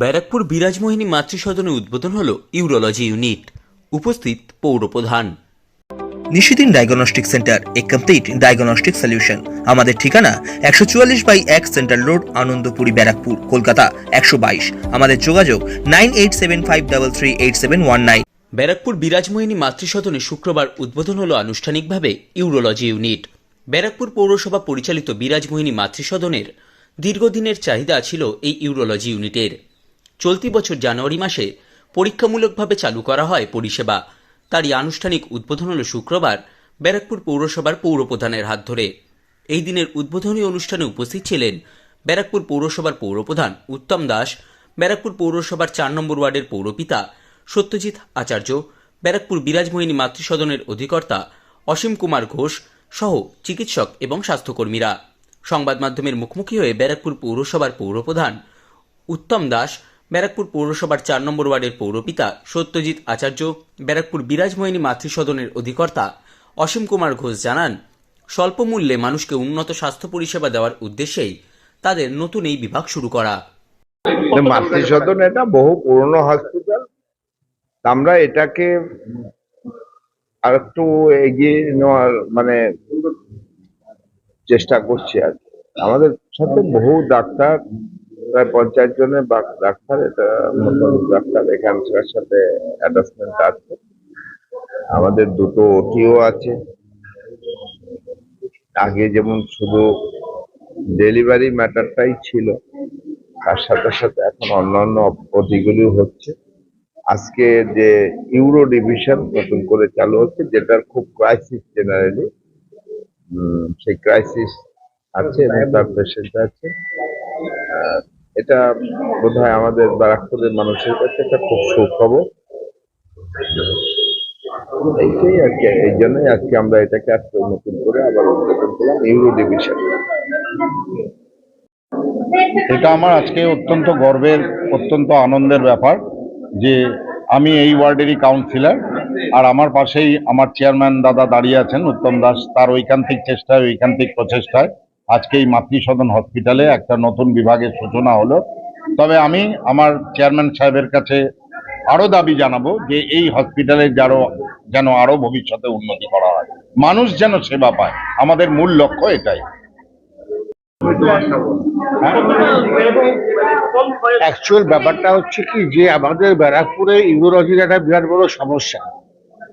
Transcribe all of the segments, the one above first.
ব্যারাকপুর বিরাজমোহিনী মাতৃসদনে উদ্বোধন হল urology unit. উপস্থিত পৌরপ্রধান। Nishidin diagnostic centre a complete diagnostic solution. আমাদের ঠিকানা একশো চুয়াল্লিশ বাই এক সেন্ট্রাল রোড আনন্দপুরি ব্যারাকপুর কলকাতা একশো বাইশ। আমাদের যোগাযোগ nine eight seven five double three eight seven one nine. Barrackpore Birajmohini মাতৃসদনে শুক্রবার উদ্বোধন হল আনুষ্ঠানিকভাবে ইউরোলজি ইউনিট। ব্যারাকপুর পৌরসভা পরিচালিত বিরাজমোহিনী মাতৃসদনের দীর্ঘদিনের চাহিদা ছিল এই ইউরোলজি ইউনিটের। চলতি বছর জানুয়ারি মাসে পরীক্ষামূলকভাবে চালু করা হয় পরিষেবা। তারই আনুষ্ঠানিক উদ্বোধন হল শুক্রবার, ব্যারাকপুর পৌরসভার পৌরপ্রধানের হাত ধরে। এই দিনের উদ্বোধনী অনুষ্ঠানে উপস্থিত ছিলেন ব্যারাকপুর পৌরসভার পৌরপ্রধান উত্তম দাস, ব্যারাকপুর পৌরসভার চার নম্বর ওয়ার্ডের পৌরপিতা সত্যজিৎ আচার্য, ব্যারাকপুর বিরাজমোহিনী মাতৃসদনের অধিকর্তা অসীম কুমার ঘোষ সহ চিকিৎসক এবং স্বাস্থ্যকর্মীরা। সংবাদ মাধ্যমের মুখোমুখি হয়ে ব্যারাকপুর পৌরসভার পৌরপ্রধান উত্তম দাস ব্যারাকপুর পৌরসভার চার নম্বর ওয়ার্ডের পৌরপিতা সত্যজিৎ আচার্য, ব্যারাকপুর বিরাজমোহিনী মাতৃসদনের অধিকর্তা অসীম কুমার ঘোষ জানান স্বল্প মূল্যে মানুষকে উন্নত স্বাস্থ্য পরিষেবা দেওয়ার উদ্দেশ্যেই তাদের নতুন এই বিভাগ শুরু করা মাতৃসদন এটা বহু পুরনো হসপিটাল আমরা এটাকে আর একটু এগিয়ে নেওয়ার মানে চেষ্টা করছি আর। আমাদের সাথে বহু ডাক্তার প্রায় পঞ্চাশ জনের ডাক্তার, এটা ডাক্তার এখানকার সাথে অ্যাটাচমেন্ট আছে। আমাদের দুটো ওটিও আছে। আগে যেমন শুধু ডেলিভারি ম্যাটারটাই ছিল, তার সাথে সাথে এখন অন্যান্য ওটিগুলি হচ্ছে। আজকে যে ইউরো ডিভিশন নতুন করে চালু হচ্ছে, যেটার খুব ক্রাইসিস জেনারেলি সেই ক্রাইসিস আছে এবং তার পেশেন্ট আছে। এটা বোধহয় আমাদের বারাকপুরের মানুষের কাছে একটা খুব সুখবর। এইটাই আর কি, এই জন্যই আজকে আমরা এটাকে আজকে নতুন করে আবার উদ্বোধন করলাম ইউরো ডিভিশন এটা আমার আজকে অত্যন্ত গর্বের, অত্যন্ত আনন্দের ব্যাপার যে আমি এই ওয়ার্ডেরই কাউন্সিলর আর আমার পাশেই আমার চেয়ারম্যান দাদা দাঁড়িয়ে আছেন, উত্তম দাস। তার ঐকান্তিক চেষ্টায়, ঐকান্তিক প্রচেষ্টায় আজকে এই মাতৃসদন হসপিটালে একটা নতুন বিভাগের সূচনা হলো। তবে আমি আমার চেয়ারম্যান সাহেবের কাছে আরও দাবি জানাব যে এই হসপিটালে যারো, যেন আরও ভবিষ্যতে উন্নতি করা হয়। মানুষ যেন সেবা পায়, আমাদের মূল লক্ষ্য এটাই। অ্যাকচুয়াল ব্যাপারটা হচ্ছে কি, যে আমাদের ব্যারাকপুরে ইউরোলজির একটা বিরাট বড় সমস্যা।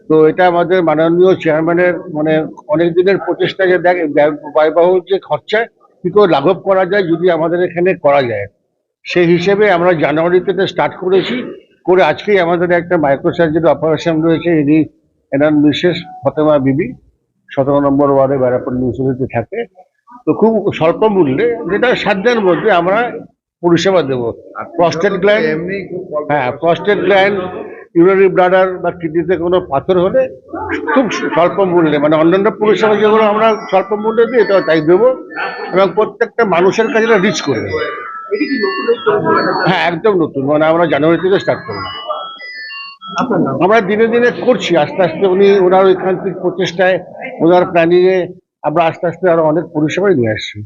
তো এটা আমাদের মাননীয় চেয়ারম্যানের মানে অনেক দিনের প্রচেষ্টা যে দেখ ব্যয়- ব্যয়বহুল যে খরচা কি করে লাঘব করা যায় যদি আমাদের এখানে করা যায়। সেই হিসেবে আমরা জানুয়ারি থেকে স্টার্ট করেছি করে আজকেই আমাদের একটা মাইক্রোসার্জারি অপারেশন রয়েছে ইনি এনার বিশেষ ফতেমা বিবি সতেরো নম্বর ওয়ার্ডে ব্যারাকপুর মিউনিসিপ্যালিটি থাকে। তো খুব স্বল্প মূল্যে যেটা সাধ্যের মধ্যে আমরা পরিষেবা দেবো। প্রস্টেট গ্ল্যান্ড হ্যাঁ প্রস্টেট গ্ল্যান্ড ইউরিনারি ব্লাডার বা কিডনিতে কোনো পাথর হলে খুব স্বল্প মূল্যে মানে অন্যান্য পরিষেবা যেগুলো আমরা স্বল্প মূল্যে দিই, এটাও তাই দেবো। এবং প্রত্যেকটা মানুষের কাছে এটা রিচ করবে হ্যাঁ একদম নতুন মানে আমরা জানুয়ারি থেকে স্টার্ট করলাম। আমরা দিনে দিনে করছি, আস্তে আস্তে উনি ওনার ঐকান্তিক প্রচেষ্টায়, ওনার প্ল্যানিং এ আমরা আস্তে আস্তে আরও অনেক পরিষেবাই নিয়ে আসছি।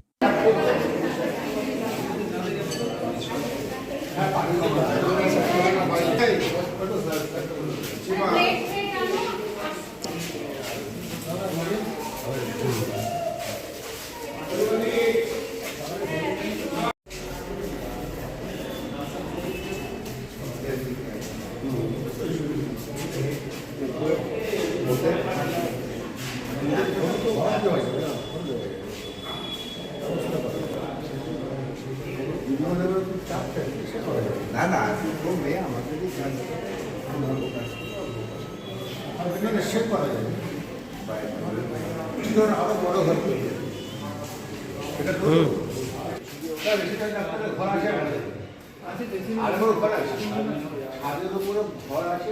না না কমবে আমাদের সে করা যাবে আরও বড় ঘর এটা তো ঘর আছে আর ঘর আছে ছাদের উপরে ঘর আছে